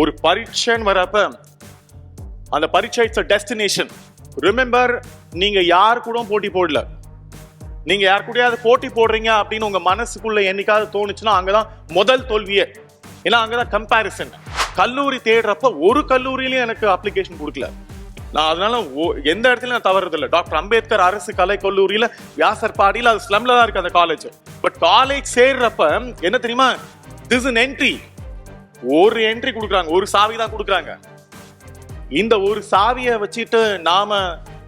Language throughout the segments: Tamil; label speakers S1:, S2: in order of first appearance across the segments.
S1: ஒரு பரீட்சைன்னு வரப்ப அந்த பரீட்சை இட்ஸ் அ டெஸ்டினேஷன் ரிமெம்பர் நீங்க யார் கூட போட்டி போடல. நீங்க யார் கூடயாவது போட்டி போடுறீங்க அப்படின்னு உங்க மனசுக்குள்ள என்னைக்காவது தோணுச்சுன்னா அங்கதான் முதல் தோல்வியே. ஏன்னா அங்கதான் கம்பேரிசன் கல்லூரி தேடுறப்ப ஒரு கல்லூரியிலையும் எனக்கு அப்ளிகேஷன் கொடுக்கல. நான் அதனால எந்த இடத்துலையும் நான் தவறதில்லை. டாக்டர் அம்பேத்கர் அரசு கலை கல்லூரியில வியாசர் பாடியில் அது ஸ்லம்ல தான் இருக்கு அந்த காலேஜ் பட் காலேஜ் சேர்றப்ப என்ன தெரியுமா? திஸ் இன் என்ட்ரி ஒரு என்ட்ரி கொடுக்குறாங்க ஒரு சாவி தான் கொடுக்குறாங்க. இந்த ஒரு சாவியை வச்சுட்டு நாம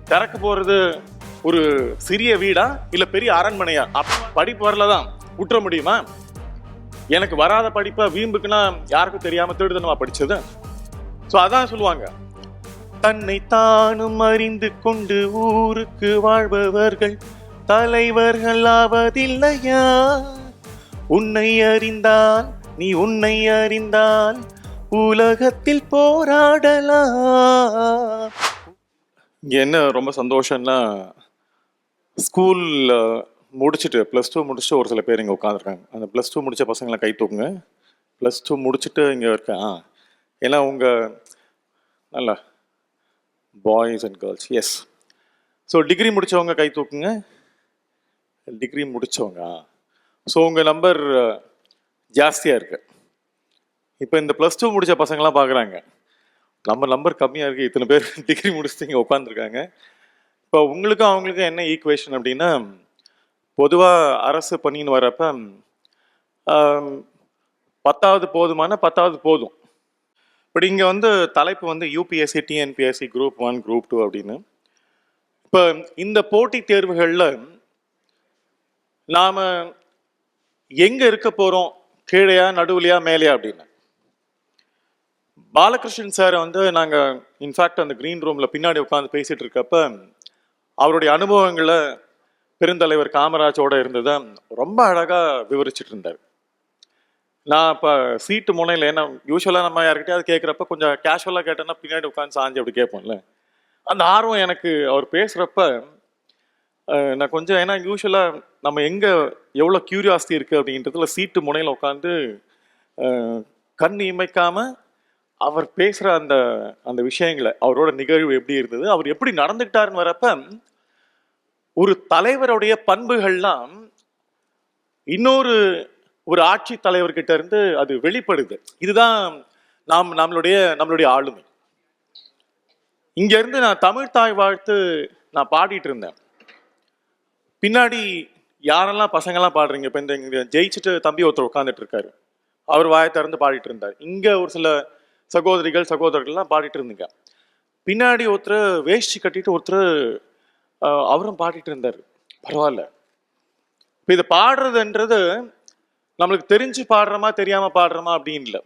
S1: திறக்க போறது ஒரு சிறிய வீடா இல்ல பெரிய அரண்மனையா? படிப்பு படிப்பு வரலதான் விட்டுற முடியுமா? எனக்கு வராத படிப்பை வீம்புக்குன்னா யாருக்கும் தெரியாம திருடுதனமா படிச்சது. ஸோ அதான் சொல்லுவாங்க. தன்னை தானும் அறிந்து கொண்டு ஊருக்கு வாழ்பவர்கள் தலைவர்கள் ஆவதில்லையா? உன்னை அறிந்தான் நீ உன்னை அறிந்தால் உலகத்தில் போராடலாம். இங்கே என்ன ரொம்ப சந்தோஷம்னா ஸ்கூல் முடிச்சுட்டு ப்ளஸ் டூ முடிச்சுட்டு ஒரு சில பேர் இங்கே உட்காந்துருக்காங்க அந்த ப்ளஸ் டூ முடித்த பசங்களை கை தூக்குங்க. ப்ளஸ் டூ முடிச்சுட்டு இங்கே இருக்கேன் ஆ. ஏன்னா உங்கள் நல்லா boys and girls yes so degree முடிச்சவங்க கை தூக்குங்க. டிகிரி முடித்தவங்க ஸோ உங்கள் நம்பர் ஜாஸ்தியாக இருக்கு. இப்போ இந்த ப்ளஸ் டூ முடித்த பசங்களாம் பார்க்குறாங்க நம்ம நம்பர் கம்மியாக இருக்குது இத்தனை பேர் டிகிரி முடிச்சுட்டு இங்கே உட்காந்துருக்காங்க இப்போ உங்களுக்கும் அவங்களுக்கும் என்ன ஈக்குவேஷன் அப்படின்னா பொதுவாக அரசு பணின்னு வரப்ப பத்தாவது போதுமான பத்தாவது போதும். பட் இங்கே வந்து தலைப்பு வந்து UPSC TNPSC group one group two அப்படின்னு. இப்போ இந்த போட்டித் தேர்வுகளில் நாம் எங்கே இருக்க போகிறோம் கீழையா நடுவுலையா மேலையா அப்படின்னு. பாலகிருஷ்ணன் சார் வந்து நாங்கள் இன்ஃபேக்ட் அந்த க்ரீன் ரூமில் பின்னாடி உட்காந்து பேசிட்டு இருக்கப்ப அவருடைய அனுபவங்களை பெருந்தலைவர் காமராஜோட இருந்ததை ரொம்ப அழகாக விவரிச்சிட்டு இருந்தார். நான் இப்போ சீட்டு முனையில் ஏன்னா யூஸ்வலாக நம்ம யார்கிட்டயாவது கேட்குறப்ப கொஞ்சம் கேஷுவலாக கேட்டேன்னா பின்னாடி உட்காந்து சாஞ்சு அப்படி கேட்போம்ல. அந்த ஆர்வம் எனக்கு அவர் பேசுகிறப்ப நான் கொஞ்சம் ஏன்னா யூஸ்வலாக நம்ம எங்கே எவ்வளோ க்யூரியாசிட்டி இருக்குது அப்படின்றதுல சீட்டு முனையில் உட்காந்து கண் இமைக்காமல் அவர் பேசுகிற அந்த அந்த விஷயங்களை அவரோட நிகழ்வு எப்படி இருந்தது அவர் எப்படி நடந்துக்கிட்டாருன்னு வரப்ப ஒரு தலைவருடைய பண்புகள்லாம் இன்னொரு ஒரு ஆட்சி தலைவர்கிட்ட இருந்து அது வெளிப்படுது. இதுதான் நாம் நம்மளுடைய நம்மளுடைய ஆளுமை. இங்கேருந்து நான் தமிழ் தாய் வாழ்த்து நான் பாடிட்டு இருந்தேன். பின்னாடி யாரெல்லாம் பசங்கெல்லாம் பாடுறீங்க? இப்போ இந்த இங்கே ஜெயிச்சுட்டு தம்பி ஒருத்தர் உட்காந்துட்டு இருக்காரு அவர் வாயை திறந்து பாடிட்டு இருந்தார் இங்கே ஒரு சில சகோதரிகள் சகோதரர்கள்லாம் பாடிட்டு இருந்தீங்க பின்னாடி ஒருத்தர் வேஷ்டி கட்டிட்டு ஒருத்தர் அவரும் பாடிட்டு இருந்தார் பரவாயில்ல. இப்போ இதை பாடுறதுன்றது நம்மளுக்கு தெரிஞ்சு பாடுறோமா தெரியாமல் பாடுறோமா அப்படின்னு இல்லை.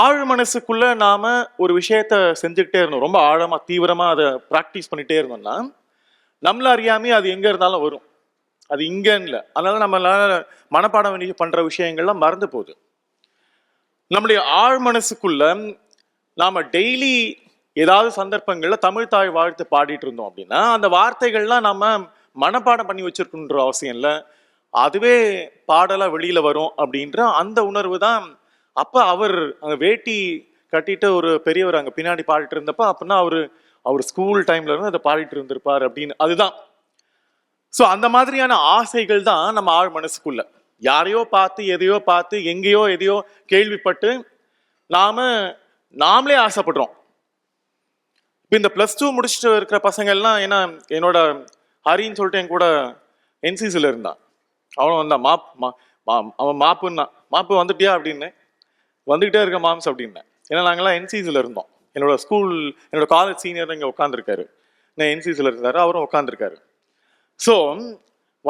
S1: ஆழ் மனசுக்குள்ள நாம ஒரு விஷயத்த செஞ்சுக்கிட்டே இருந்தோம். ரொம்ப ஆழமா தீவிரமா அதை ப்ராக்டிஸ் பண்ணிட்டே இருந்தோம்னா நம்மள அறியாமே அது எங்கே இருந்தாலும் வரும். அது இங்கன்னு இல்லை அதனால நம்மளால மனப்பாடம் பண்ணி பண்ணுற விஷயங்கள்லாம் மறந்து போகுது. நம்முடைய ஆழ் மனசுக்குள்ள நாம் டெய்லி ஏதாவது சந்தர்ப்பங்களில் தமிழ் தாய் வாழ்த்து பாடிட்டு இருந்தோம் அப்படின்னா அந்த வார்த்தைகள்லாம் நம்ம மனப்பாடம் பண்ணி வச்சிருக்கணுன்ற அவசியம் இல்லை. அதுவே பாடலாக வெளியில் வரும் அப்படின்ற அந்த உணர்வு தான் அப்போ அவர் வேட்டி கட்டிட்டு ஒரு பெரியவர் அங்கே பின்னாடி பாடிட்டு இருந்தப்போ அப்படின்னா அவர் அவர் ஸ்கூல் டைம்ல இருந்து அதை பாடிட்டு இருந்திருப்பார் அப்படின்னு. அதுதான். ஸோ அந்த மாதிரியான ஆசைகள் தான் நம்ம ஆழ் மனசுக்குள்ள. யாரையோ பார்த்து எதையோ பார்த்து எங்கேயோ எதையோ கேள்விப்பட்டு நாம நாமளே ஆசைப்படுறோம். இப்போ இந்த ப்ளஸ் டூ முடிச்சுட்டு இருக்கிற பசங்கள்லாம் ஏன்னா என்னோட ஹரின்னு சொல்லிட்டு என் கூட என்சிசியில் இருந்தான். அவனும் வந்தான் மாப் மா- மா- அவன் மாப்புன்னா மாப்பு வந்துட்டியா? அப்படின்னு. வந்துகிட்டே இருக்க மாம்ஸ் அப்படின்னேன். ஏன்னா நாங்களாம் என்சிசியில் இருந்தோம். என்னோட ஸ்கூல் என்னோட காலேஜ் சீனியர் இங்கே உட்காந்துருக்காரு நான் என்சிசியில் இருந்தார் அவரும் உட்காந்துருக்காரு ஸோ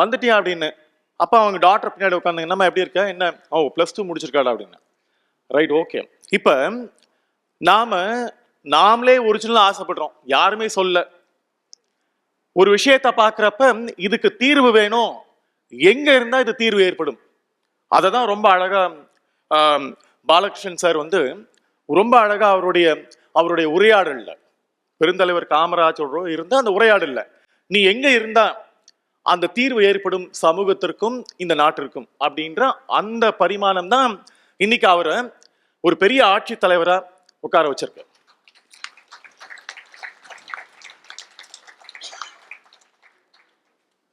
S1: வந்துட்டியா அப்படின்னு? அப்போ அவங்க டாக்டர் பின்னாடி உட்காந்து என்னம்மா எப்படி இருக்கா? என்ன? ஓ ப்ளஸ் டூ முடிச்சிருக்காடா அப்படின்னு. ரைட் ஓகே இப்போ நாம் நாமளே ஒரிஜினலாக ஆசைப்படுறோம். யாருமே சொல்ல. ஒரு விஷயத்தை பார்க்குறப்ப இதுக்கு தீர்வு வேணும். எங்கே இருந்தால் இது தீர்வு ஏற்படும்? அதை தான் ரொம்ப அழகாக பாலகிருஷ்ணன் சார் வந்து ரொம்ப அழகாக அவருடைய அவருடைய உரையாடல்ல பெருந்தலைவர் காமராஜரோட இருந்த அந்த உரையாடல்ல நீ எங்க இருந்தா அந்த தீர்வு ஏற்படும் சமூகத்திற்கும் இந்த நாட்டிற்கும் அப்படின்ற அந்த பரிமாணம் தான் இன்னைக்கு அவரை ஒரு பெரிய ஆட்சி தலைவரா உட்கார வச்சிருக்கு.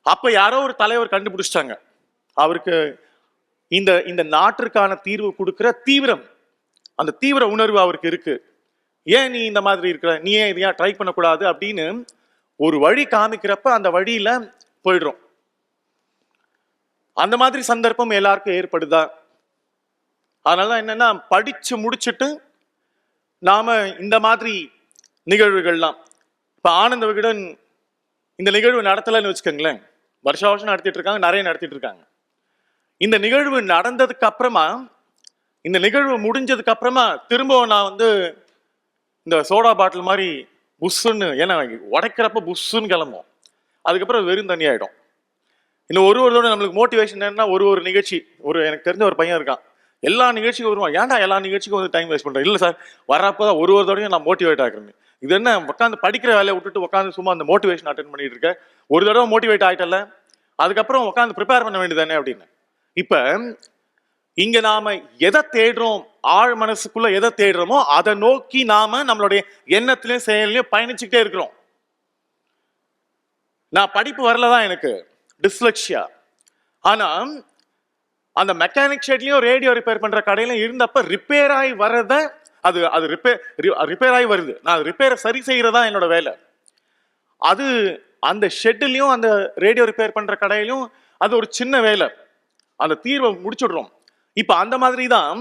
S1: அப்ப யாரோ ஒரு தலைவர் கண்டுபிடிச்சிட்டாங்க. அவருக்கு இந்த இந்த நாட்டிற்கான தீர்வு கொடுக்கிற தீவிரம் அந்த தீவிர உணர்வு அவருக்கு இருக்கு. ஏன் நீ இந்த மாதிரி இருக்கிற? நீ ஏன் இதையா ட்ரை பண்ணக்கூடாது? அப்படின்னு ஒரு வழி காமிக்கிறப்ப அந்த வழியில போயிடுறோம். அந்த மாதிரி சந்தர்ப்பம் எல்லாருக்கும் ஏற்படுதா? அதனால என்னன்னா படிச்சு முடிச்சுட்டு நாம இந்த மாதிரி நிகழ்வுகள்லாம் இப்ப ஆனந்த விகடன் இந்த நிகழ்வு நடத்தலைன்னு வச்சுக்கோங்களேன். வருஷ வருஷம் நடத்திட்டு இருக்காங்க நிறைய நடத்திட்டு இருக்காங்க. இந்த நிகழ்வு நடந்ததுக்கு அப்புறமா இந்த நிகழ்வு முடிஞ்சதுக்கு அப்புறமா திரும்பவும் நான் வந்து இந்த சோடா பாட்டில் மாதிரி புஷ்ஷுன்னு ஏன்னா உடைக்கிறப்ப புஷ்ஷுன்னு கிளம்பும். அதுக்கப்புறம் வெறும் தண்ணி ஆகிடும் இன்னும் ஒரு ஒரு தடவை நம்மளுக்கு மோட்டிவேஷன் என்னன்னா ஒரு ஒரு நிகழ்ச்சி ஒரு எனக்கு தெரிஞ்ச ஒரு பையன் இருக்கான். எல்லா நிகழ்ச்சிக்கும் வருவான். ஏன்டா எல்லா நிகழ்ச்சிக்கும் வந்து டைம் வேஸ்ட் பண்ணுறேன் இல்லை சார் வரப்போ தான் ஒரு ஒரு தடவையும் நான் மோட்டிவேட் ஆகிறேன். இது என்ன உட்காந்து படிக்கிற வேலையை விட்டுட்டு உட்காந்து சும்மா அந்த மோட்டிவேஷன் அட்டன் பண்ணிட்டு இருக்கேன் ஒரு தடவை மோட்டிவேட் ஆகிட்டல அதுக்கப்புறம் உட்காந்து ப்ரிப்பேர் பண்ண வேண்டியதானே அப்படின்னு. இப்போ இங்க நாம எதை தேடுறோம்? ஆழ் மனசுக்குள்ள எதை தேடுறோமோ அதை நோக்கி நாம நம்மளுடைய எண்ணத்திலையும் செயலையும் பயணிச்சுக்கிட்டே இருக்கிறோம். நான் படிப்பு வரலதான் எனக்கு. டிஸ்லக்ஷியா ஆனா அந்த மெக்கானிக் ஷெட்லயும் ரேடியோ ரிப்பேர் பண்ற கடையில இருந்தப்ப ரிப்பேர் ஆகி வர்றத அது அது ரிப்பேர் ரிப்பேர் ஆகி வருது. நான் அது ரிப்பேரை சரி செய்யறதா என்னோட வேலை. அது அந்த ஷெட்லயும் அந்த ரேடியோ ரிப்பேர் பண்ற கடையிலும் அது ஒரு சின்ன வேலை. அந்த தீர்வை முடிச்சுடுறோம். இப்போ அந்த மாதிரி தான்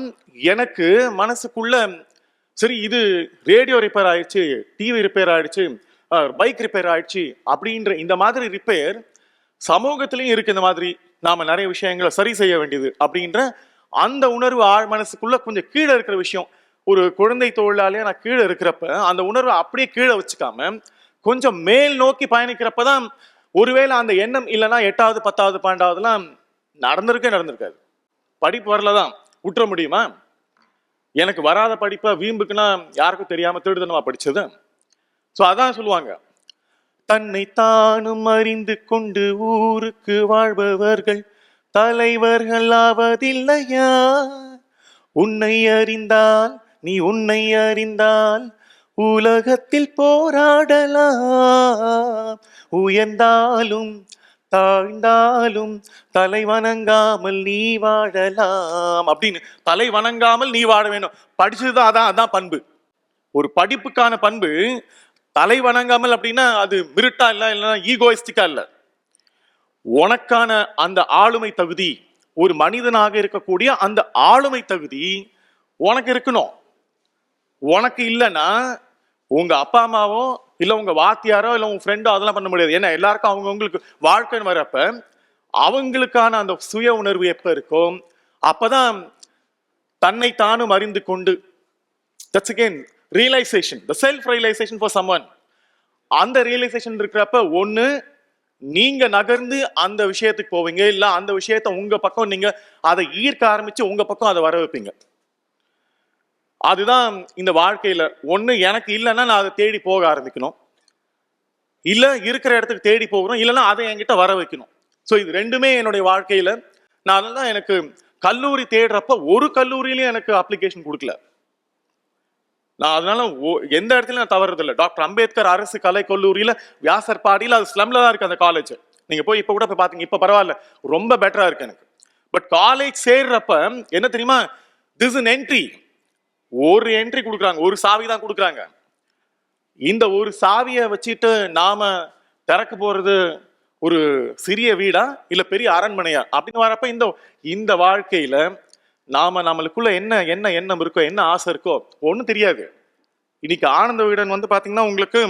S1: எனக்கு மனசுக்குள்ள சரி இது ரேடியோ ரிப்பேர் ஆயிடுச்சு டிவி ரிப்பேர் ஆயிடுச்சு பைக் ரிப்பேர் ஆயிடுச்சு அப்படின்ற இந்த மாதிரி ரிப்பேர் சமூகத்திலையும் இருக்கு இந்த மாதிரி. நாம நிறைய விஷயங்களை சரி செய்ய வேண்டியது அப்படின்ற அந்த உணர்வு ஆழ் மனசுக்குள்ள கொஞ்சம் கீழே இருக்கிற விஷயம். ஒரு குழந்தை தொழிலாளியா நான் கீழே இருக்கிறப்ப அந்த உணர்வை அப்படியே கீழே வச்சுக்காம கொஞ்சம் மேல் நோக்கி பயணிக்கிறப்ப தான் ஒருவேளை அந்த எண்ணம் இல்லைன்னா எட்டாவது பத்தாவது பன்னெண்டாவதுலாம் நடந்திருக்கே நடந்திருக்காது. படிப்பு வரல தான். விட்டுற முடியுமா? எனக்கு வராத படிப்பை வீம்புக்குன்னா யாருக்கும் தெரியாம திருடுதனமா படிச்சது. ஸோ அதான் சொல்லுவாங்க. தன்னை தானும் அறிந்து கொண்டு ஊருக்கு வாழ்பவர்கள் தலைவர்கள் ஆவதில்லையா? உன்னை அறிந்தால் நீ உன்னை அறிந்தால் உலகத்தில் போராடலாம். உயர்ந்தாலும் தாழ்ந்தாலும் தலை வணங்காமல் நீ வாழலாம். அப்படின்னு தலை வணங்காமல் நீ வாழ வேணும் படிச்சதுதான் அதான் அதான் பண்பு. ஒரு படிப்புக்கான பண்பு தலை வணங்காமல் அப்படின்னா அது மிருட்டா இல்லை இல்லைன்னா ஈகோயிஸ்டிக்கா இல்ல. உனக்கான அந்த ஆளுமை தகுதி ஒரு மனிதனாக இருக்கக்கூடிய அந்த ஆளுமை தகுதி உனக்கு இருக்கணும். உனக்கு இல்லைன்னா உங்க அப்பா அம்மாவோ இல்லை உங்கள் வாத்தியாரோ இல்லை உங்கள் ஃப்ரெண்டோ அதெல்லாம் பண்ண முடியாது. ஏன்னா எல்லாருக்கும் அவங்கவுங்களுக்கு வாழ்க்கைன்னு வரப்ப அவங்களுக்கான அந்த சுய உணர்வு எப்போ இருக்கும் அப்போதான் தன்னை தானும் அறிந்து கொண்டு that's again realisation the self realisation for someone அந்த ரியலைசேஷன் இருக்கிறப்ப ஒன்று நீங்க நகர்ந்து அந்த விஷயத்துக்கு போவீங்க இல்லை அந்த விஷயத்த உங்க பக்கம் நீங்க அதை ஈர்க்க ஆரம்பிச்சு உங்க பக்கம் அதை வர வைப்பீங்க அதுதான் இந்த வாழ்க்கையில். ஒன்று எனக்கு இல்லைன்னா நான் அதை தேடி போக ஆரம்பிக்கணும். இல்லை இருக்கிற இடத்துக்கு தேடி போகணும். இல்லைன்னா அதை என்கிட்ட வர வைக்கணும். ஸோ இது ரெண்டுமே என்னுடைய வாழ்க்கையில். நான் அதனால எனக்கு கல்லூரி தேடுறப்ப ஒரு கல்லூரியிலையும் எனக்கு அப்ளிகேஷன் கொடுக்கல. நான் அதனால எந்த இடத்துலையும் நான் தவறதில்லை டாக்டர் அம்பேத்கர் அரசு கலை கல்லூரியில வியாசர்பாடியில் அது ஸ்லம்ல தான் இருக்கு அந்த காலேஜ் நீங்க போய் இப்போ கூட போய் பார்த்தீங்க இப்போ பரவாயில்ல. ரொம்ப பெட்டராக இருக்கு எனக்கு. பட் காலேஜ் சேர்றப்ப என்ன தெரியுமா? திஸ் இன் என்ட்ரி ஒரு என்ட்ரி கொடுக்குறாங்க ஒரு சாவி தான் கொடுக்குறாங்க. இந்த ஒரு சாவியை வச்சுட்டு நாம திறக்க போறது ஒரு சிறிய வீடா இல்ல பெரிய அரண்மனையா? அப்படின்னு வரப்ப இந்த இந்த வாழ்க்கையில நாம நம்மளுக்குள்ள என்ன என்ன எண்ணம் இருக்கோ என்ன ஆசை இருக்கோ ஒன்றும் தெரியாது. இன்னைக்கு ஆனந்த வீடன் வந்து பாத்தீங்கன்னா உங்களுக்கு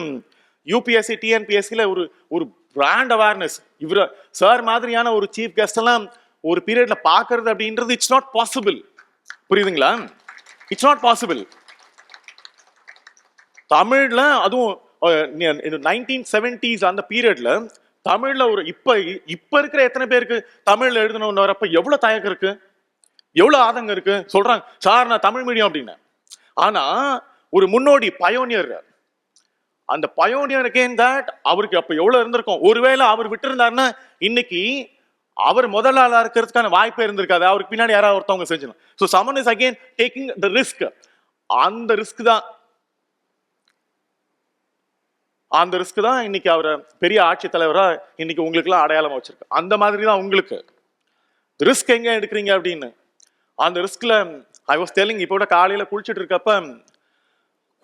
S1: யூபிஎஸ்சி டிஎன்பிஎஸ்சியில் ஒரு ஒரு பிராண்ட் அவேர்னஸ் இவர சார் மாதிரியான ஒரு சீஃப் கெஸ்ட் எல்லாம் ஒரு பீரியட்ல பார்க்கறது அப்படின்றது இட்ஸ் நாட் பாசிபிள் புரியுதுங்களா? இட்ஸ் நாட் பாசிபிள் தமிழ்ல அதுவும் நைன்டீன் செவன்டிஸ் அந்த பீரியட்ல தமிழ்ல ஒரு இப்ப இப்ப இருக்கிற எத்தனை பேருக்கு தமிழ்ல எழுதணும்னு வரப்ப எவ்வளவு தயக்கம் இருக்கு? எவ்வளவு ஆதங்கம் இருக்கு? சொல்றாங்க சார் நான் தமிழ் மீடியம் அப்படின்னு. ஆனா ஒரு முன்னோடி பயோனியர் அந்த பயோனியர் கேன் தட் அவருக்கு அப்ப எவ்வளவு இருந்திருக்கும்? ஒருவேளை அவர் விட்டு இருந்தாருன்னா இன்னைக்கு அவர் முதல் ஆளா இருக்கிறதுக்கான வாய்ப்பே இருந்திருக்காது. அவருக்கு பின்னாடி யாராவது ஒருத்தவங்க செஞ்சிடும் so someone is again taking the risk அந்த ரிஸ்க் தான். அந்த ரிஸ்க் தான் இன்னைக்கு அவரை பெரிய ஆட்சி தலைவரா இன்னைக்கு உங்களுக்குலாம் அடையாளம் வச்சிருக்கு. அந்த மாதிரி தான் உங்களுக்கு. ரிஸ்க் எங்க எடுக்கிறீங்க அப்படின்னு? அந்த ரிஸ்க்ல ஐ வாஸ் டெல்லிங் இப்போ கூட காலையில குளிச்சுட்டு இருக்கப்ப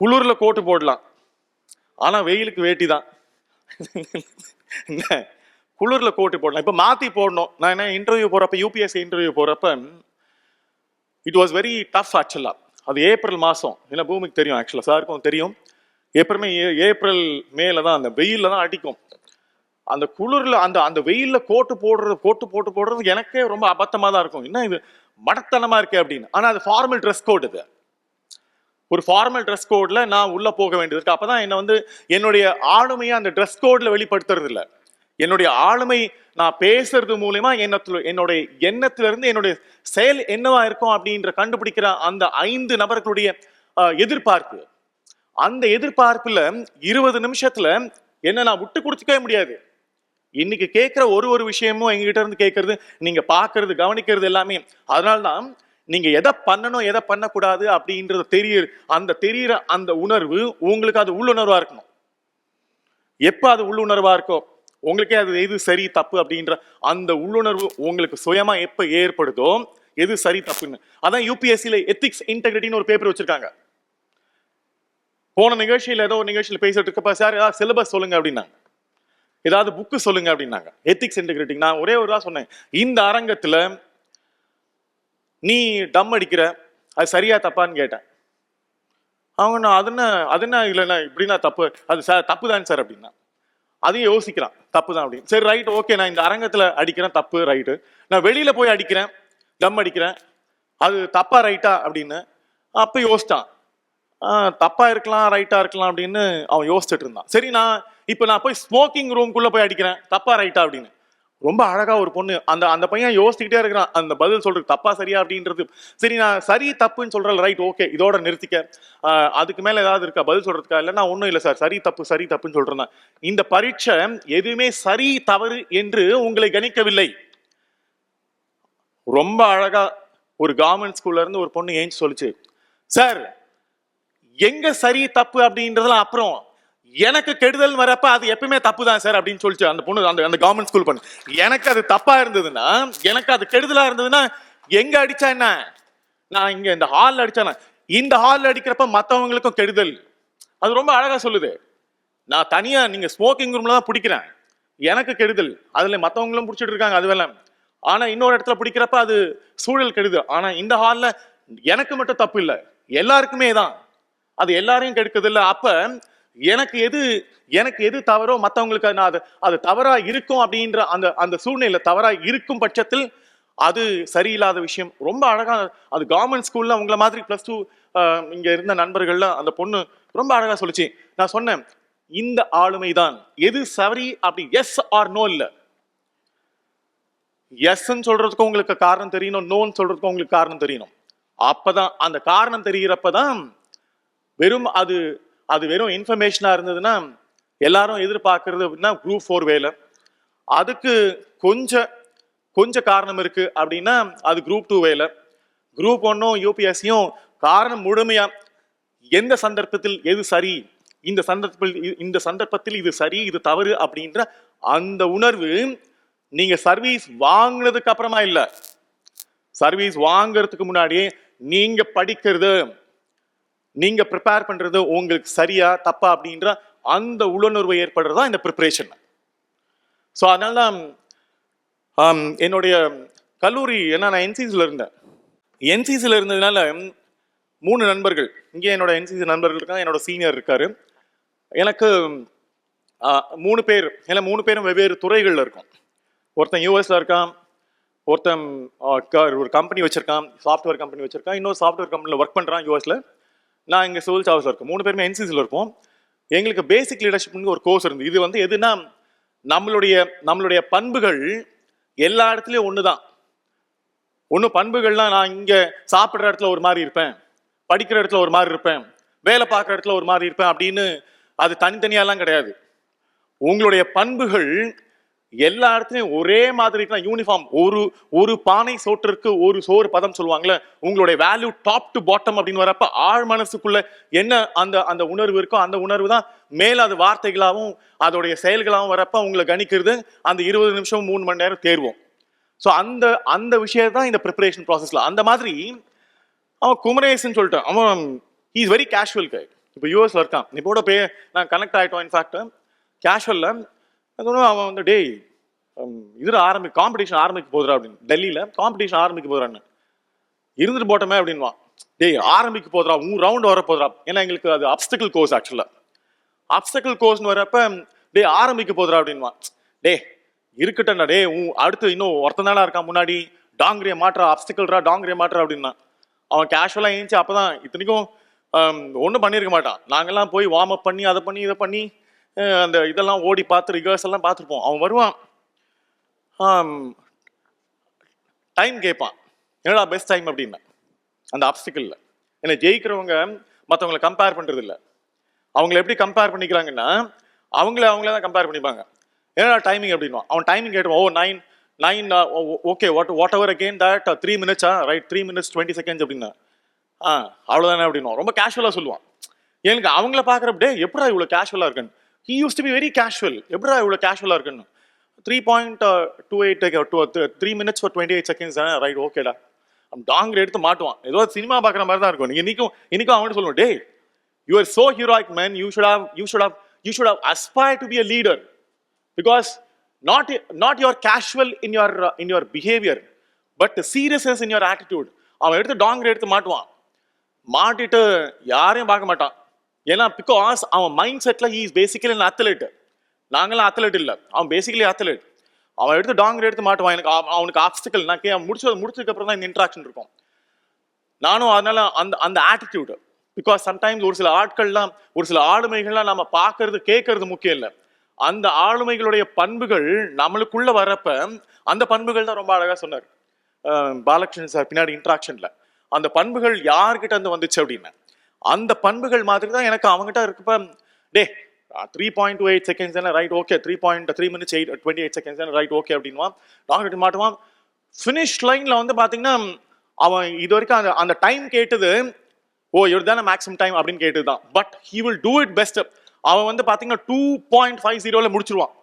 S1: குளிரில் கோட்டு போடலாம். ஆனா வெயிலுக்கு வேட்டி தான் குளிரில் கோட்டு போடலாம். இப்போ மாற்றி போடணும். நான் என்ன இன்டர்வியூ போகிறப்ப யூபிஎஸ்சி இன்டர்வியூ போகிறப்ப இட் வாஸ் வெரி டஃப் ஆக்சுவலாக அது ஏப்ரல் மாதம் ஏன்னா பூமிக்கு தெரியும் ஆக்சுவலாக சாருக்கும் தெரியும். எப்பவுமே ஏ- ஏப்ரல் மேல தான் அந்த வெயிலில் தான் அடிக்கும். அந்த குளிரில் அந்த அந்த வெயிலில் கோட்டு போடுறது கோட்டு போட்டு போடுறது எனக்கே ரொம்ப அபத்தமாக தான் இருக்கும். என்ன இது? மடத்தனமாக இருக்கே அப்படின்னு. ஆனால் அது ஃபார்மல் ட்ரெஸ் கோட் இது. ஒரு ஃபார்மல் ட்ரெஸ் கோடில் நான் உள்ளே போக வேண்டியது அப்போ தான் என்னை வந்து என்னுடைய ஆளுமையை அந்த ட்ரெஸ் கோடில் வெளிப்படுத்துறது இல்லை என்னுடைய ஆளுமை நான் பேசுறது மூலயமா எண்ணத்துல என்னுடைய எண்ணத்திலிருந்து என்னுடைய செயல் என்னவா இருக்கும் அப்படின்ற கண்டுபிடிக்கிற அந்த ஐந்து நபர்களுடைய எதிர்பார்ப்பு. அந்த எதிர்பார்ப்புல இருபது நிமிஷத்துல என்ன நான் விட்டு கொடுத்துக்கவே முடியாது. இன்னைக்கு கேட்கிற ஒரு ஒரு விஷயமும் எங்ககிட்ட இருந்து கேட்கறது நீங்க பாக்குறது கவனிக்கிறது எல்லாமே. அதனால்தான் நீங்க எதை பண்ணணும் எதை பண்ணக்கூடாது அப்படின்றது தெரிய அந்த தெரியற அந்த உணர்வு உங்களுக்கு அது உள்ளுணர்வா இருக்கணும். எப்ப அது உள்ளுணர்வா இருக்கோ உங்களுக்கே அது எது சரி தப்பு அப்படின்ற அந்த உள்ளுணர்வு உங்களுக்கு சுயமா எப்ப ஏற்படுதோ எது சரி தப்புன்னு. அதான் யூபிஎஸ்சியில எத்திக்ஸ் இன்டெகிரிட்டின்னு ஒரு பேப்பர் வச்சிருக்காங்க. போன நிகழ்ச்சியில் ஏதோ ஒரு நிகழ்ச்சியில் பேசிட்டு இருக்கப்ப சார் ஏதாவது சிலபஸ் சொல்லுங்க அப்படின்னாங்க. ஏதாவது புக்கு சொல்லுங்க அப்படின்னாங்க. எத்திக்ஸ் இன்டெகிரிட்டி நான் ஒரே ஒரு தான் சொன்னேன். இந்த அரங்கத்தில் நீ டம் அடிக்கிற அது சரியா தப்பான்னு கேட்டேன். அவங்க நான் அது என்ன அது என்ன இல்லைண்ணா இப்படின்னா தப்பு. அது சார் தப்பு தான் சார்? அப்படின்னா. அதையும் யோசிக்கிறான். தப்பு தான் அப்படின்னு. சரி ரைட் ஓகே நான் இந்த அரங்கத்தில் அடிக்கிறேன் தப்பு ரைட்டு நான் வெளியில் போய் அடிக்கிறேன் தம் அடிக்கிறேன். அது தப்பா ரைட்டா அப்படின்னு அப்போ யோசிச்சான். தப்பா இருக்கலாம் ரைட்டா இருக்கலாம் அப்படின்னு அவன் யோசிச்சுட்டு இருந்தான். சரி நான் இப்போ நான் போய் ஸ்மோக்கிங் ரூம்குள்ளே போய் அடிக்கிறேன் தப்பா ரைட்டா அப்படின்னு. ரொம்ப அழகா ஒரு பொண்ணு. அந்த அந்த பையன் யோசிச்சுக்கிட்டே இருக்கிறான். அந்த பதில் சொல்றது தப்பா சரியா அப்படின்றது. சரி நான் சரி தப்புன்னு சொல்றேன் ரைட் ஓகே இதோட நிறுத்திக்க. அதுக்கு மேல ஏதாவது இருக்கா? பதில் சொல்றதுக்கா? நான் ஒன்றும் இல்லை சார். சரி தப்பு சரி தப்புன்னு சொல்றேன் இந்த பரீட்சை எதுவுமே சரி தவறு என்று உங்களை கணிக்கவில்லை. ரொம்ப அழகா ஒரு கவர்மெண்ட் ஸ்கூல்ல இருந்து ஒரு பொண்ணு ஏஞ்சி சொல்லுச்சு. சார் எங்க சரி தப்பு அப்படின்றதுலாம் அப்புறம் எனக்கு கெடுதல் வரப்ப அது எப்பயுமே தப்பு தான் சார் அப்படின்னு சொல்லிச்சு அந்த பொண்ணு அந்த அந்த கவர்மெண்ட் ஸ்கூல் பொண்ணு. எனக்கு அது தப்பா இருந்ததுன்னா எனக்கு அது கெடுதலா இருந்ததுன்னா எங்க அடிச்சா என்ன? நான் இங்க இந்த ஹால்ல அடிச்சானா இந்த ஹால்ல அடிக்கிறப்ப மத்தவங்களுக்கும் கெடுதல். அது ரொம்ப அழகா சொல்லுது. நான் தனியா நீங்க ஸ்மோக்கிங் ரூம்ல தான் பிடிக்கிறேன். எனக்கு கெடுதல். அதுல மத்தவங்களும் பிடிச்சிட்டு இருக்காங்க அது வேலை ஆனா இன்னொரு இடத்துல பிடிக்கிறப்ப அது சூழல் கெடுதல் ஆனா இந்த ஹால்ல எனக்கு மட்டும் தப்பு இல்லை. எல்லாருக்குமே தான். அது எல்லாரையும் கெடுக்குது இல்லை. அப்போ எனக்கு எது எனக்கு எது தவறோ மற்றவங்களுக்கு நான் அது அது தவறா இருக்கும் அப்படின்ற அந்த அந்த சூழ்நிலை தவறா இருக்கும் பட்சத்தில் அது சரியில்லாத விஷயம். ரொம்ப அழகா அது கவர்மெண்ட் ஸ்கூல்ல உங்களை மாதிரி பிளஸ் டூ இங்க இருந்த நண்பர்கள்லாம் அந்த பொண்ணு ரொம்ப அழகா சொல்லுச்சு. நான் சொன்னேன் இந்த ஆளுமை தான். எது சரி அப்படி எஸ் ஆர் நோ இல்லை? எஸ்ன்னு சொல்றதுக்கு உங்களுக்கு காரணம் தெரியணும் நோன்னு சொல்றதுக்கு உங்களுக்கு காரணம் தெரியணும். அப்பதான் அந்த காரணம் தெரிகிறப்பதான் வெறும் அது அது வெறும் இன்ஃபர்மேஷனாக இருந்ததுன்னா எல்லாரும் எதிர்பார்க்கறது அப்படின்னா குரூப் ஃபோர் வேலை. அதுக்கு கொஞ்சம் கொஞ்சம் காரணம் இருக்கு அப்படின்னா அது குரூப் டூ வேலை. குரூப் ஒன்னும் யூபிஎஸ்சியும் காரணம் முழுமையா எந்த சந்தர்ப்பத்தில் எது சரி இந்த சந்தர்ப்பத்தில் இந்த சந்தர்ப்பத்தில் இது சரி இது தவறு அப்படின்ற அந்த உணர்வு நீங்க சர்வீஸ் வாங்கினதுக்கு அப்புறமா இல்லை. சர்வீஸ் வாங்குறதுக்கு முன்னாடியே நீங்க படிக்கிறது. நீங்க ப்ரிப்பேர் பண்றது உங்களுக்கு சரியா தப்பா அப்படின்ற அந்த உள்ளுணர்வு தான் இந்த ப்ரிப்பரேஷன் ஸோ அதனால தான் என்னுடைய கல்லூரி என்ன நான் என்சிசியில் இருந்தேன். என்சிசியில் இருந்ததுனால மூணு நண்பர்கள் இங்கே என்னோட என்சிசி நண்பர்கள் இருக்காங்க என்னோட சீனியர் இருக்காரு. எனக்கு மூணு பேர் ஏன்னா மூணு பேரும் வெவ்வேறு துறைகளில் இருக்கும். ஒருத்தன் யூஎஸில் இருக்கான் ஒருத்தன் க- ஒரு கம்பெனி வச்சிருக்கான் சாஃப்ட்வேர் கம்பெனி வச்சிருக்கான் இன்னொரு சாஃப்ட்வேர் கம்பெனியில் ஒர்க் பண்ணுறான் யூஎஸில் நான் இங்கே சிவில் சர்வீஸில் இருக்கேன். மூணு பேருமே என்சிசியில் இருப்போம். எங்களுக்கு பேசிக் லீடர்ஷிப்னு ஒரு கோர்ஸ் இருந்து இது வந்து எதுனா நம்மளுடைய நம்மளுடைய பண்புகள் எல்லா இடத்துலையும் ஒன்று தான் ஒன்று பண்புகள்லாம் நான் இங்கே சாப்பிட்ற இடத்துல ஒரு மாதிரி இருப்பேன். படிக்கிற இடத்துல ஒரு மாதிரி இருப்பேன். வேலை பார்க்குற இடத்துல ஒரு மாதிரி இருப்பேன் அப்படின்னு அது தனித்தனியாலாம் கிடையாது. உங்களுடைய பண்புகள் எல்லா இடத்துலையும் ஒரே மாதிரி யூனிஃபார்ம் ஒரு ஒரு பானை சோற்றிற்கு ஒரு சோறு பதம் சொல்லுவாங்கல்ல உங்களுடைய வேல்யூ டாப் டு பாட்டம் அப்படின்னு வரப்ப ஆழ் மனசுக்குள்ள என்ன அந்த அந்த உணர்வு இருக்கோ அந்த உணர்வு தான் மேல அது வார்த்தைகளாகவும் அதோடைய செயல்களாகவும் வரப்ப உங்களை கணிக்கிறது. அந்த இருபது நிமிஷம் மூணு மணி நேரம் தேர்வோம். ஸோ அந்த அந்த விஷயம் தான் இந்த ப்ரிப்பரேஷன் ப்ராசஸ்ல அந்த மாதிரி அவன் குமரேசன் சொல்லிட்டான். அவன் இஸ் வெரி கேஷுவல் கை இப்போ யூஎஸ்ல இருக்கான். இப்போட பே நான் கனெக்ட் ஆகிட்டோம் இன்ஃபேக்ட் கேஷுவலில் அவன் வந்து டேய் இதில் ஆரம்பி காம்படிஷன் ஆரம்பிக்க போதுரா அப்படின்னு. டெல்லியில் காம்படிஷன் ஆரம்பிக்க போதுறான்னு இருந்துட்டு போட்டோமே அப்படின்வான் டேய் ஆரம்பிக்க போதுரா உன் ரவுண்ட் வர போதுரா ஏன்னா எங்களுக்கு அது அப்ஸ்டிக்கல் கோர்ஸ் ஆக்சுவலாக அப்ஸ்டிக்கல் கோர்ஸ்னு வரப்ப டேய் ஆரம்பிக்க போதுரா அப்படின்வான் டே இருக்கட்டா டே உன் அடுத்து இன்னும் ஒருத்தன் நாளாக இருக்கான் முன்னாடி. டாங்கிரியை மாட்டுறா அப்ஸ்டிக்கல்ரா டாங்கிரியை மாட்டுறா அப்படின்னா. அவன் கேஷுவலாக ஏஞ்சி அப்பதான் இத்தனைக்கும் ஒன்றும் பண்ணியிருக்க மாட்டான். நாங்கள்லாம் போய் வார்ம் அப் பண்ணி அதை பண்ணி இதை பண்ணி அந்த இதெல்லாம் ஓடி பார்த்து ரிகர்ஸ் எல்லாம் பார்த்துருப்போம். அவன் வருவான். டைம் கேட்பான். என்னடா பெஸ்ட் டைம் அப்படின்னு. அந்த ஆப்ஸ்டிக்கலில் ஏன்னா ஜெயிக்கிறவங்க மற்றவங்களை கம்பேர் பண்ணுறதில்ல அவங்கள எப்படி கம்பேர் பண்ணிக்கிறாங்கன்னா அவங்கள அவங்கள தான் கம்பேர் பண்ணிப்பாங்க. என்னடா டைமிங் அப்படின்வா அவன் டைமிங் கேட்டுவான் ஓ nine nine okay what whatever again that three மினிட்ஸா right three minutes twenty seconds அப்படின்னா. ஆ அவ்வளோதானே அப்படின்வான் ரொம்ப கேஷுவலாக சொல்லுவான். எனக்கு அவங்கள பார்க்குறப்படே எப்படா இவ்வளோ கேஷுவலாக இருக்குன்னு. He used to be very casual எப்படா இவ்வளோ கேஷுவலாக இருக்குன்னு? Three point two eight two three minutes for twenty eight seconds தானே? ரைட் ஓகேடா அவன் டாங்கர் எடுத்து மாட்டுவான். ஏதோ சினிமா பார்க்குற மாதிரி தான் இருக்கும். நீ இன்னைக்கும் இன்னைக்கும் அவன்கிட்ட சொல்லுவோம் டே you are so heroic man you should have you should have you should have aspire to be a leader because not not your casual in your in your behaviour but seriousness in your attitude அவன் எடுத்து டாங்கர் எடுத்து மாட்டுவான். மாட்டிட்டு யாரையும் பார்க்க மாட்டான். ஏன்னா பிகாஸ் அவன் மைண்ட் செட்ல ஹீ இஸ் பேசிக்கலி அத்லெட் நாங்களாம் அத்லெட் இல்லை. அவன் பேசிக்கலி அத்லெட் அவன் எடுத்து டாங்கர் எடுத்து மாட்டுவான். எனக்கு அவனுக்கு ஆப்ஸ்டிக்கல் நான் கே முடிச்சது முடிச்சதுக்கு அப்புறம் தான் இந்த இன்ட்ராக்ஷன் இருக்கும். நானும் அதனால அந்த அந்த ஆட்டிடியூடு பிகாஸ் சம்டைம்ஸ் ஒரு சில ஆட்கள்லாம் ஒரு சில ஆளுமைகள்லாம் நம்ம பார்க்கறது கேட்கறது முக்கியம் இல்லை. அந்த ஆளுமைகளுடைய பண்புகள் நம்மளுக்குள்ள வரப்ப அந்த பண்புகள் தான் ரொம்ப அழகா சொன்னார். பாலகிருஷ்ணன் சார் பின்னாடி இன்ட்ராக்ஷன்ல அந்த பண்புகள் யார்கிட்ட இருந்து வந்துச்சு அப்படின்னு அந்த பண்புகள் மாதிரி தான் எனக்கு அவங்ககிட்ட இருக்கப்ப டே three point two eight seconds தானே right okay three point three minutes eight twenty eight seconds தானே ரைட் ஓகே அப்படின்வான் டாக்டர் மாட்டுவான். ஃபினிஷ் லைனில் வந்து பார்த்தீங்கன்னா அவன் இது வரைக்கும் அந்த அந்த டைம் கேட்டது ஓ இவர் தானே மேக்ஸிமம் டைம் அப்படின்னு கேட்டது தான் but he will do it best அவன் வந்து பார்த்தீங்கன்னா டூ பாயிண்ட் ஃபைவ் ஜீரோவில் முடிச்சிருவான்.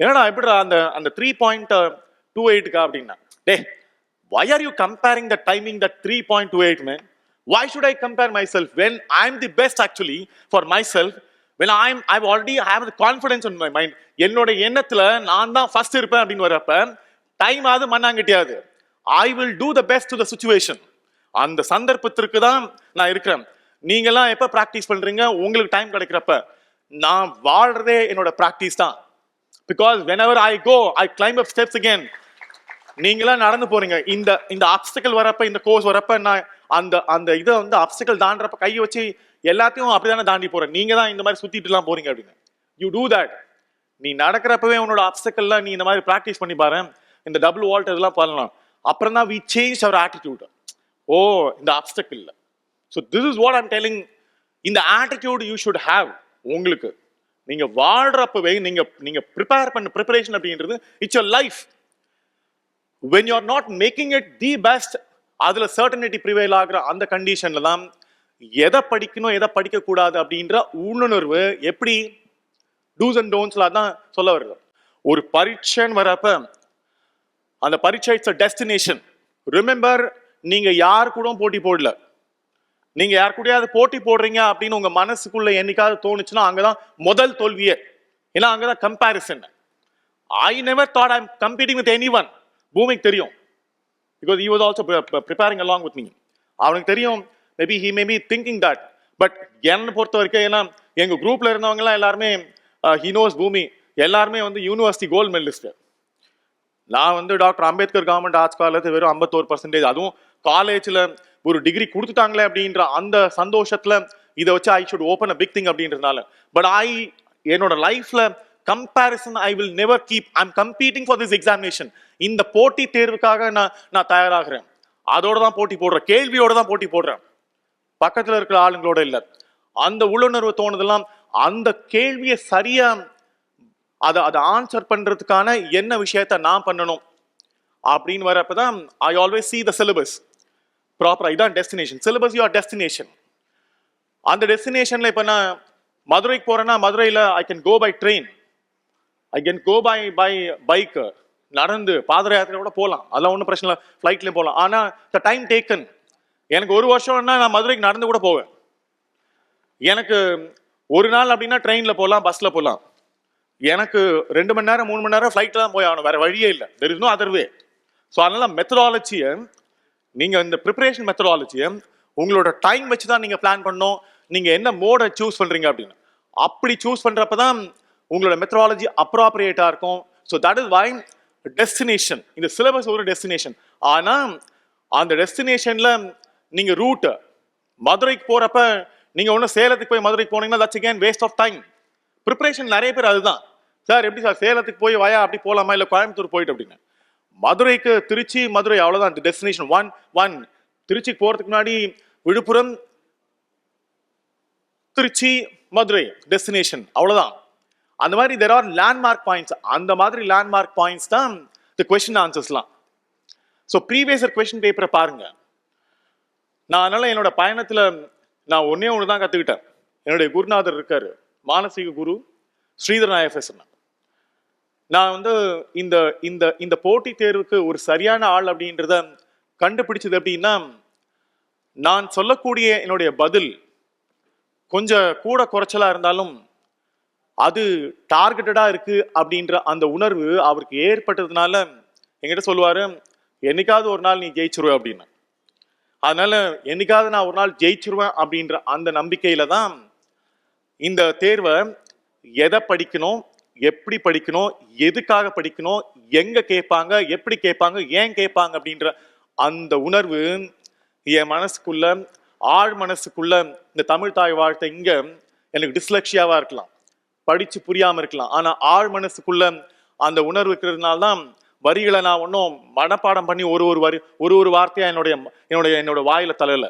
S1: என்னடா எப்படிடா அந்த அந்த த்ரீ பாயிண்ட் டூ எயிட்டுக்கா அப்படின்னா? டே why are you comparing the timing that 3.28 man why should i compare myself when i'm the best actually for myself? When i'm i've already have the confidence in my mind. என்னோட எண்ணத்துல நான் தான் ஃபர்ஸ்ட் இருப்பேன் அப்படின்னு வரப்ப டைம் ஆகுது மண்ணாங்கட்டியாது I will do the best to the situation அந்த சந்தர்ப்பத்திற்கு தான் நான் இருக்கிறேன். நீங்கெல்லாம் எப்போ ப்ராக்டிஸ் பண்றீங்க? உங்களுக்கு டைம் கிடைக்கிறப்ப. நான் வாழ்றதே என்னோட ப்ராக்டிஸ் தான். Because whenever I go I climb up steps again நீங்களாம் நடந்து போறீங்க. இந்த இந்த ஆப்ஸ்டக்கல் வரப்ப இந்த கோர்ஸ் வரப்ப நான் அந்த அந்த இதை வந்து அப்டிக்கல் தாண்டறப்ப கையை வச்சு எல்லாத்தையும் அப்படிதானே தாண்டி போறேன் நீங்க தான் இந்த மாதிரி சுத்திட்டு எல்லாம் போறீங்க அப்படின்னு. யூ டூ தட் நீ நடக்கிறப்பவே உன்னோட அப்டிக்கல்லாம் நீ இந்த மாதிரி ப்ராக்டிஸ் பண்ணி பாரு. இந்த டபுள் வால்ட் இதெல்லாம் பண்ணலாம். அப்புறம் தான் வி சேஞ்ச் அவர் ஆட்டிடியூட் ஓ இந்த optical so this is what I'm telling இந்த ஆட்டிடியூட் யூ ஷுட் ஹேவ் உங்களுக்கு. நீங்க வாழ்றப்பவே நீங்க நீங்க ப்ரிப்பேர் பண்ண ப்ரிப்பரேஷன் அப்படின்றது it's your life when you're not making it the best அதுல சர்டனிட்டி ப்ரிவைல் ஆகிற அந்த கண்டிஷன்ல தான் எதை படிக்கணும் எதை படிக்க கூடாது அப்படின்ற உள்ளுணர்வு எப்படி டூஸ் அண்ட் டோன்ஸ்ல தான் சொல்ல வருது. ஒரு பரீட்சைன்னு வரப்ப அந்த பரீட்சை இட்ஸ் டெஸ்டினேஷன் ரிமெம்பர் நீங்க யார் கூட போட்டி போடல. நீங்க யார் கூடயாவது போட்டி போடுறீங்க அப்படின்னு உங்க மனசுக்குள்ள என்னைக்காவது தோணுச்சுன்னா அங்கதான் முதல் தோல்வியே. ஏன்னா அங்கதான் comparison I never thought I'm competing with anyone பூமிக்கு தெரியும். Because he was also preparing along with me அவனுக்கு தெரியும் maybe he maybe thinking that but என்னை பொறுத்த வரைக்கும் ஏன்னா எங்கள் குரூப்பில் இருந்தவங்கலாம் எல்லாருமே uh, ஹி நோஸ் பூமி. எல்லாருமே வந்து யூனிவர்சிட்டி கோல்டு மெடலிஸ்ட்டு நான் வந்து doctor Ambedkar government arts college வெறும் ஐம்பத்தோரு பர்சன்டேஜ் அதுவும் காலேஜில் ஒரு டிகிரி கொடுத்துட்டாங்களே அப்படின்ற அந்த சந்தோஷத்தில் இதை வச்சு I should open a big thing அப்படின்றதுனால. பட் ஐ என்னோட லைஃப்பில் comparison I will never keep I'm competing for this examination இந்த போட்டி தேர்வுக்காக நான் நான் தயாராகிறேன். அதோட தான் போட்டி போடுறேன். கேள்வியோட தான் போட்டி போடுறேன். பக்கத்தில் இருக்கிற ஆளுங்களோட இல்லை. அந்த உள்ளுணர்வு தோணுதெல்லாம் அந்த கேள்வியை சரியா அதை அதை ஆன்சர் பண்றதுக்கான என்ன விஷயத்த நான் பண்ணணும் அப்படின்னு வரப்ப தான் I always see the syllabus ப்ராப்பரா இதான் டெஸ்டினேஷன் சிலபஸ் யுவர் டெஸ்டினேஷன் அந்த டெஸ்டினேஷன்ல இப்போ நான் மதுரைக்கு போறேன்னா மதுரையில் I can go by train I can go by by bike நடந்து பாதர யாத்திரை கூட போகலாம் அதெல்லாம் ஒன்றும் பிரச்சனை இல்லை. ஃப்ளைட்லேயும் போகலாம் ஆனால் த டைம் டேக்கன் எனக்கு ஒரு வருஷம்னா நான் மதுரைக்கு நடந்து கூட போவேன். எனக்கு ஒரு நாள் அப்படின்னா ட்ரெயினில் போகலாம் பஸ்ஸில் போகலாம் எனக்கு ரெண்டு மணி நேரம் மூணு மணி நேரம் ஃப்ளைட்டில் தான் போய் ஆகணும். வேறு வழியே இல்லை. There is no other way so அதனால் மெத்தடாலஜியை நீங்கள் இந்த ப்ரிப்பரேஷன் மெத்தடாலஜியை உங்களோட டைம் வச்சு தான் நீங்கள் பிளான் பண்ணணும். நீங்கள் என்ன மோடை சூஸ் பண்ணுறீங்க அப்படின்னு. அப்படி சூஸ் பண்ணுறப்ப தான் உங்களோட மெத்தடாலஜி அப்ராப்ரியேட்டாக இருக்கும். So that is why destination இந்த சிலபஸ் ஒரு டெஸ்டினேஷன் ஆனால் அந்த டெஸ்டினேஷனில் நீங்கள் ரூட்டு மதுரைக்கு போகிறப்ப நீங்கள் ஒன்றும் சேலத்துக்கு போய் மதுரைக்கு போனீங்கன்னா that's again waste of time preparation நிறைய பேர் அதுதான். சார் எப்படி சார் சேலத்துக்கு போய் வயா அப்படி போகலாமா இல்லை கோயம்புத்தூர் போயிட்டு அப்படின்னு. மதுரைக்கு திருச்சி மதுரை அவ்வளோதான் டெஸ்டினேஷன் ஒன் ஒன் திருச்சிக்கு போகிறதுக்கு முன்னாடி விழுப்புரம் திருச்சி மதுரை டெஸ்டினேஷன் அவ்வளோதான் அந்த மாதிரி தெர் ஆர் லேண்ட்மார்க் பாயிண்ட்ஸ் அந்த மாதிரி லேண்ட்மார்க் பாயிண்ட்ஸ் தான் இந்த கொஸ்டின் ஆன்சர்ஸ்லாம் ஸோ ப்ரீவியஸர் கொஸ்டின் பேப்பரை பாருங்க. நான் அதனால் என்னோட பயணத்தில் நான் ஒன்றே ஒன்று தான் கற்றுக்கிட்டேன் என்னுடைய குருநாதர் இருக்கார் மானசீக குரு ஸ்ரீதர் ஐஎஃப்எஸ் நான் வந்து இந்த இந்த இந்த போட்டித் தேர்வுக்கு ஒரு சரியான ஆள் அப்படின்றத கண்டுபிடிச்சது அப்படின்னா நான் சொல்லக்கூடிய என்னுடைய பதில் கொஞ்சம் கூட குறைச்சலாக இருந்தாலும் அது டார்கெட்டடாக இருக்குது அப்படின்ற அந்த உணர்வு அவருக்கு ஏற்பட்டதுனால எங்கிட்ட சொல்லுவார் என்னைக்காவது ஒரு நாள் நீ ஜெயிச்சிருவ அப்படின்னு. அதனால என்னைக்காவது நான் ஒரு நாள் ஜெயிச்சிருவேன் அப்படின்ற அந்த நம்பிக்கையில தான் இந்த தேர்வை எதை படிக்கணும் எப்படி படிக்கணும் எதுக்காக படிக்கணும் எங்க கேட்பாங்க எப்படி கேட்பாங்க ஏன் கேட்பாங்க அப்படின்ற அந்த உணர்வு என் மனசுக்குள்ள ஆழ் மனசுக்குள்ள இந்த தமிழ் தாய் வாழ்த்தை இங்க எனக்கு டிஸ்லக்ஷியாவா இருக்கலாம். படிச்சு புரியாம இருக்கலாம். ஆனா ஆழ் மனசுக்குள்ள அந்த உணர்வு இருக்கிறதுனால தான் வரிகளை நான் ஒன்றும் மனப்பாடம் பண்ணி ஒரு ஒரு வரி ஒரு ஒரு வார்த்தையா என்னுடைய என்னுடைய என்னோட வாயில தலையில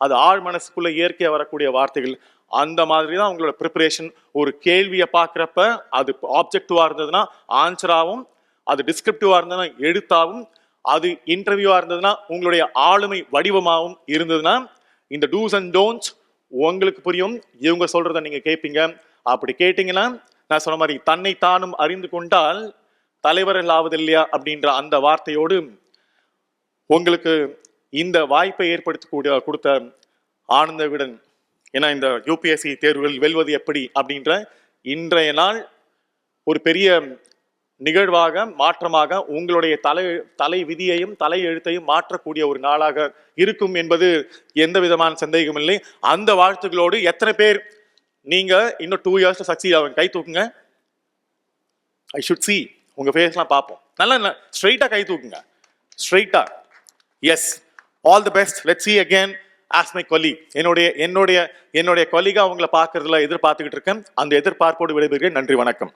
S1: அது ஆழ் மனசுக்குள்ள இயற்கையா வரக்கூடிய வார்த்தைகள். அந்த மாதிரி தான் உங்களோட ப்ரிப்பரேஷன் ஒரு கேள்வியை பார்க்குறப்ப அது ஆப்ஜெக்டிவாக இருந்ததுன்னா ஆன்சராகவும் அது டிஸ்கிரிப்டிவாக இருந்ததுன்னா எழுத்தாகவும் அது இன்டர்வியூவாக இருந்ததுன்னா உங்களுடைய ஆளுமை வடிவமாகவும் இருந்ததுன்னா இந்த டூஸ் அண்ட் டோன்ட்ஸ் உங்களுக்கு புரியும். இவங்க சொல்கிறத நீங்கள் கேட்பீங்க அப்படி கேட்டீங்கன்னா நான் சொன்ன மாதிரி தன்னை தானும் அறிந்து கொண்டால் தலைவர்கள் ஆவது இல்லையா அப்படின்ற அந்த வார்த்தையோடு உங்களுக்கு இந்த வாய்ப்பை ஏற்படுத்தக்கூடிய கொடுத்த ஆனந்த விடன் ஏன்னா இந்த யூபிஎஸ்சி தேர்வுகள் வெல்வது எப்படி அப்படின்ற இன்றைய நாள் ஒரு பெரிய நிகழ்வாக மாற்றமாக உங்களுடைய தலை தலை விதியையும் தலை எழுத்தையும் மாற்றக்கூடிய ஒரு நாளாக இருக்கும் என்பது எந்த விதமான சந்தேகமில்லை அந்த வாழ்த்துக்களோடு எத்தனை பேர் நீங்க இன்னும் டூ இயர்ஸ்ல சக்சீட் ஆகும் கை தூக்குங்க. ஐ ஷுட் சி உங்க ஃபேஸ்லாம் பார்ப்போம். நல்லா ஸ்ட்ரைட்டா கை தூக்குங்க. ஸ்ட்ரைட்டா yes all the best let see again as my colleague என்னுடைய என்னுடைய என்னுடைய கொலீகா அவங்கள பார்க்கறதுல எதிர்பார்த்துக்கிட்டு இருக்கேன். அந்த எதிர்பார்ப்போடு விடைபெறுகிறேன். நன்றி வணக்கம்.